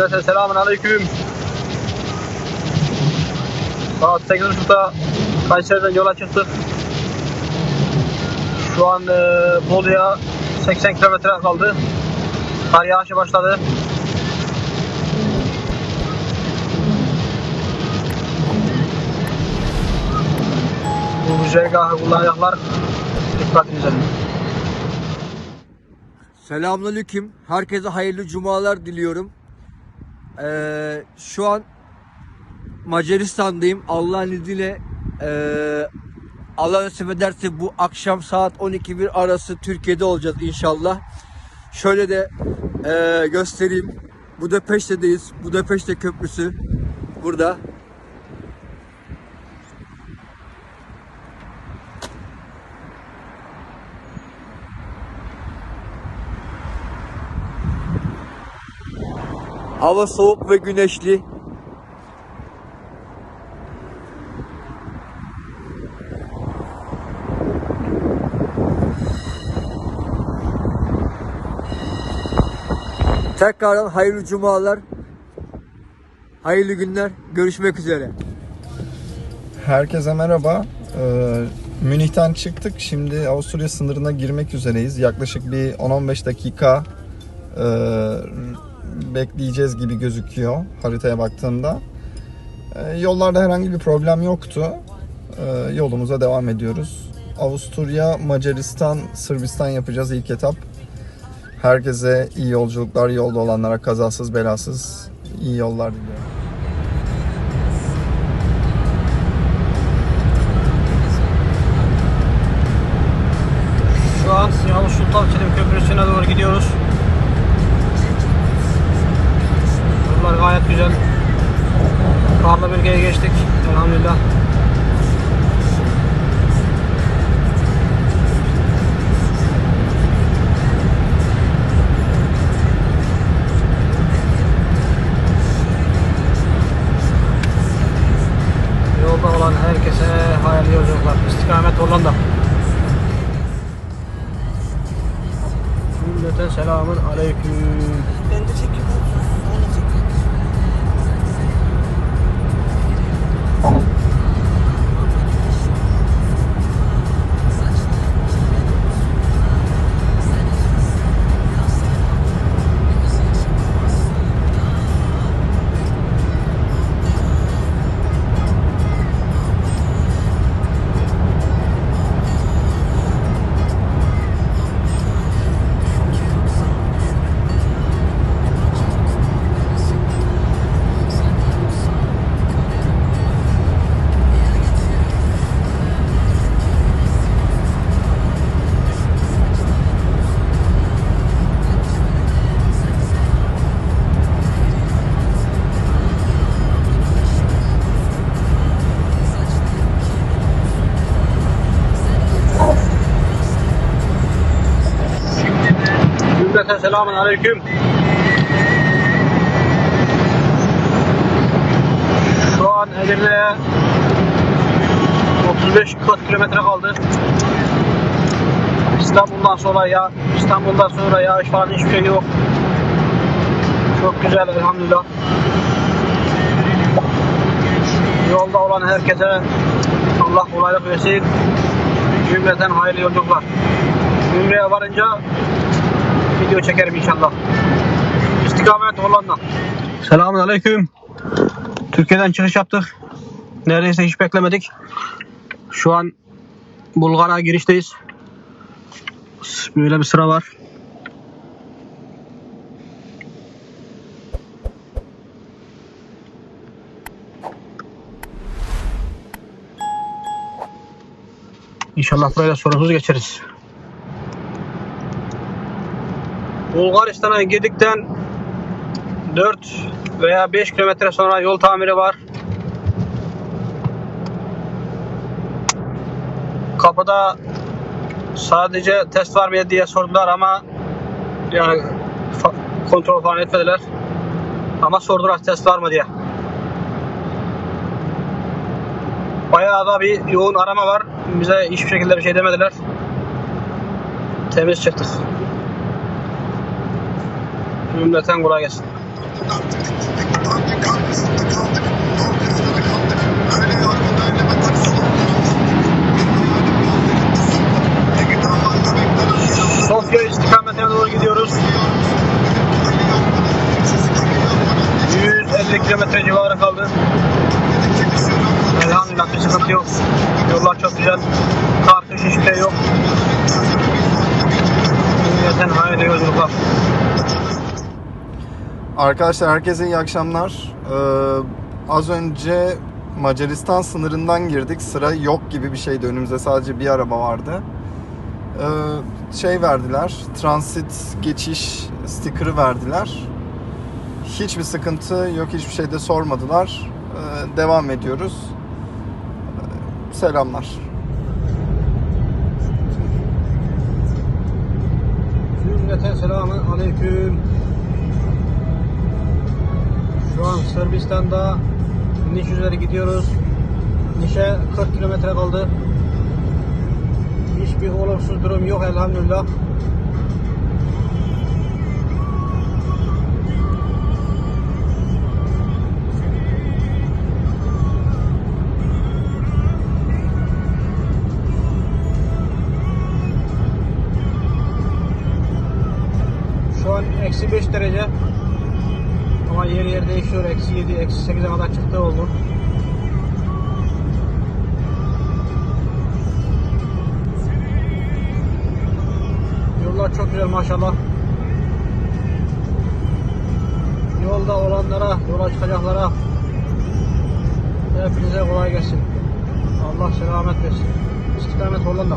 Cümleten selamun aleyküm. Saat 8.30'da Kayseri'den yola çıktık. Şu an e, Bolu'ya 80 kilometre kaldı. Kar yağışı başladı. Bu güzergahı kullanacaklar. Dikkatinize. Selamünaleyküm. Herkese hayırlı cumalar diliyorum. Ee, şu an Macaristan'dayım. Allah'ın izniyle ee, Allah nasip ederse bu akşam saat 12-1 arası Türkiye'de olacağız inşallah. Şöyle de ee, göstereyim. Budapeşte'deyiz. Budapeşte Köprüsü burada. Hava soğuk ve güneşli. Tekrardan hayırlı cumalar. Hayırlı günler. Görüşmek üzere. Herkese merhaba. Ee, Münih'ten çıktık. Şimdi Avusturya sınırına girmek üzereyiz. Yaklaşık bir 10-15 dakika e, bekleyeceğiz gibi gözüküyor haritaya baktığımda. E, yollarda herhangi bir problem yoktu. E, yolumuza devam ediyoruz. Avusturya, Macaristan, Sırbistan yapacağız ilk etap. Herkese iyi yolculuklar, yolda olanlara kazasız belasız iyi yollar diliyorum. Olan herkese hayırlı yolculuklar. İstikamet Hollanda. Cümleten selamun aleyküm. Ben de çekiyorum. Cümleten selamun aleyküm. Şu an Edirne'ye 35-40 kilometre kaldı. İstanbul'dan sonra ya İstanbul'dan sonra yağış falan hiçbir şey yok. Çok güzel elhamdülillah. Yolda olan herkese Allah kolaylık versin. Cümleten hayırlı yolculuklar. Ümre'ye varınca video çekerim inşallah. İstikamet Hollanda. Selamun Aleyküm. Türkiye'den çıkış yaptık. Neredeyse hiç beklemedik. Şu an Bulgar'a girişteyiz. Böyle bir sıra var. İnşallah burayla sorunsuz geçeriz. Bulgaristan'a girdikten 4 veya 5 kilometre sonra yol tamiri var. Kapıda sadece test var mı diye sordular ama yani kontrol falan etmediler. Ama sordular test var mı diye. Bayağı da bir yoğun arama var. Bize hiçbir şekilde bir şey demediler. Temiz çıktık. Cümleten kolay gelsin. Sofya istikametine doğru gidiyoruz. 150 kilometre civarı kaldı. Elhamdülillah bir sıkıntı yok. Yollar çok güzel. Kar, kış hiçbir şey yok. Cümleten hayırlı yolculuklar. Arkadaşlar herkese iyi akşamlar. Ee, az önce Macaristan sınırından girdik. Sıra yok gibi bir şeydi. Önümüzde sadece bir araba vardı. Ee, şey verdiler. Transit geçiş sticker'ı verdiler. Hiçbir sıkıntı yok. Hiçbir şey de sormadılar. Ee, devam ediyoruz. Ee, selamlar. Cümleten selamun aleyküm. Şu an Sırbistan'da Niş üzeri gidiyoruz. Niş'e 40 kilometre kaldı. Hiçbir olumsuz durum yok elhamdülillah. Şu an eksi 5 derece. Değişiyor. Eksi 7, eksi 8'e kadar çıktığı oldu. Yollar çok güzel maşallah. Yolda olanlara, yola çıkacaklara hepinize kolay gelsin. Allah selamet versin. İstikamet Hollanda.